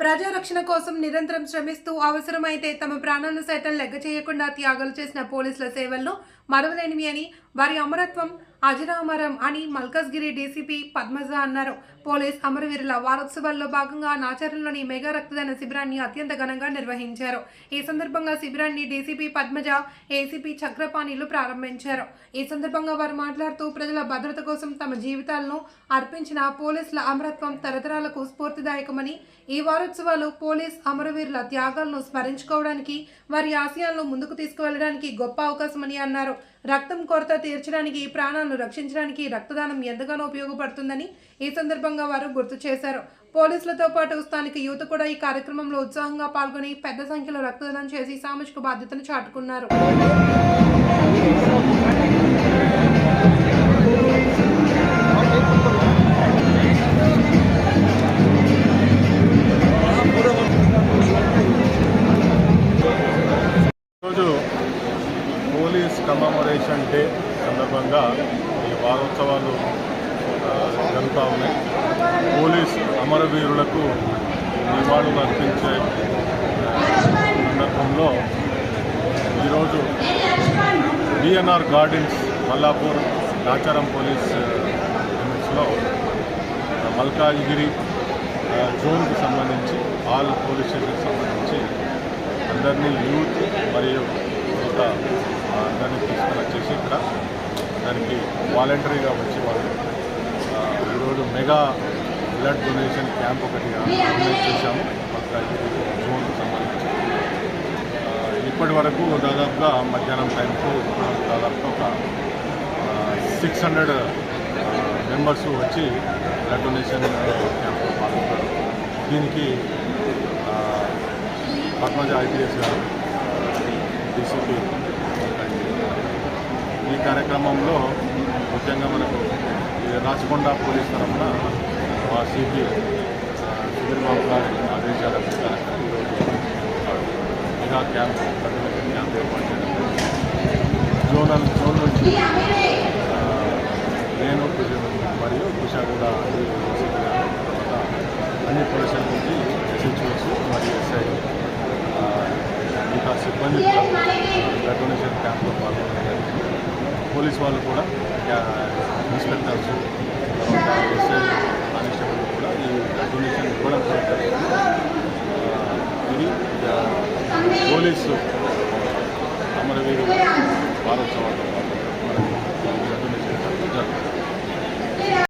ప్రజారక్షణ కోసం నిరంతరం శ్రమిస్తూ అవసరమైతే తమ ప్రాణాలను సైతం లెక్క చేయకుండా త్యాగాలు చేసిన పోలీసుల సేవలను మరవలేనివి అని వారి అమరత్వం అజరామరం అని మల్కజ్గిరి డీసీపీ పద్మజ అన్నారు. పోలీస్ అమరవీరుల వారోత్సవాల్లో భాగంగా నాచారంలోని మెగా రక్తదాన శిబిరాన్ని అత్యంత ఘనంగా నిర్వహించారు. ఈ సందర్భంగా శిబిరాన్ని డీసీపీ పద్మజ ఏసీపీ చక్రపాణిలు ప్రారంభించారు. ఈ సందర్భంగా వారు మాట్లాడుతూ ప్రజల భద్రత కోసం తమ జీవితాలను అర్పించిన పోలీసుల అమరత్వం తరతరాలకు స్ఫూర్తిదాయకమని ఈ వారోత్సవాలు పోలీస్ అమరవీరుల త్యాగాలను స్మరించుకోవడానికి వారి ఆశయాలను ముందుకు తీసుకువెళ్ళడానికి గొప్ప అవకాశమని అన్నారు. రక్తం కొరత తీర్చడానికి ప్రాణాలను రక్షించడానికి రక్తదానం ఎంతగానో ఉపయోగపడుతుందని ఈ సందర్భంగా వారు గుర్తు చేశారు. పోలీసులతో పాటు స్థానిక యువత కూడా ఈ కార్యక్రమంలో ఉత్సాహంగా పాల్గొని పెద్ద సంఖ్యలో రక్తదానం చేసి సామాజిక బాధ్యతను చాటుకున్నారు. పోలీస్ కమమరేషన్ డే సందర్భంగా ఈ వారోత్సవాలు జరుగుతూ ఉన్నాయి. పోలీస్ అమరవీరులకు నివాళులు అర్పించే సందర్భంలో ఈరోజు BNR gardens Mallapur Nacharam police లిమిట్స్లో మల్కాజ్గిరి జోన్కి సంబంధించి ఆల్ పోలీస్ స్టేషన్కి సంబంధించి అందరినీ యూత్ మరియు దాన్ని ఆ, తీసుకొని వచ్చేసి ఇక్కడ దానికి వాలంటరీగా వచ్చి వాళ్ళు ఈరోజు మెగా బ్లడ్ డొనేషన్ క్యాంప్ ఒకటి ఆర్గనైజ్ చేశాము. మల్కాజ్గిరి జోన్కి సంబంధించి. ఇప్పటి వరకు దాదాపుగా మధ్యాహ్నం టైంకు దాదాపుగా ఒక సిక్స్ హండ్రెడ్ మెంబర్స్ వచ్చి బ్లడ్ డొనేషన్ క్యాంప్లో పాల్గొన్నారు. దీనికి పద్మజ ఐపీఎస్ గారు డీసీపీ ఈ కార్యక్రమంలో ముఖ్యంగా మనకు రాచకొండ పోలీస్ తరఫున మా సిపి సుధీర్ బాబు గారి ఆదేశాల ప్రకారంగా ఈరోజు మెగా క్యాంప్ ప్రతినిధి క్యాంప్ ఏర్పాటు చేయడం జోనల్ జోన్ నుంచి నేను మరియు కుషా కూడా అన్ని పోలీసుల నుంచి ఎస్హెచ్ఓస్ మరియు ఎస్ఐ ఆ, మిగతా సిబ్బంది బ్లడ్ డొనేషన్ క్యాంప్లో పాల్గొనడం జరిగింది. పోలీస్ వాళ్ళు కూడా ఇన్స్పెక్టర్స్ తర్వాత ఎస్ఐ కానిస్టేబుల్ కూడా ఈ బ్లడ్ డొనేషన్ ఇవ్వడం కూడా జరిగింది ఇది పోలీసు అమరవీరు వారోత్సవాలు.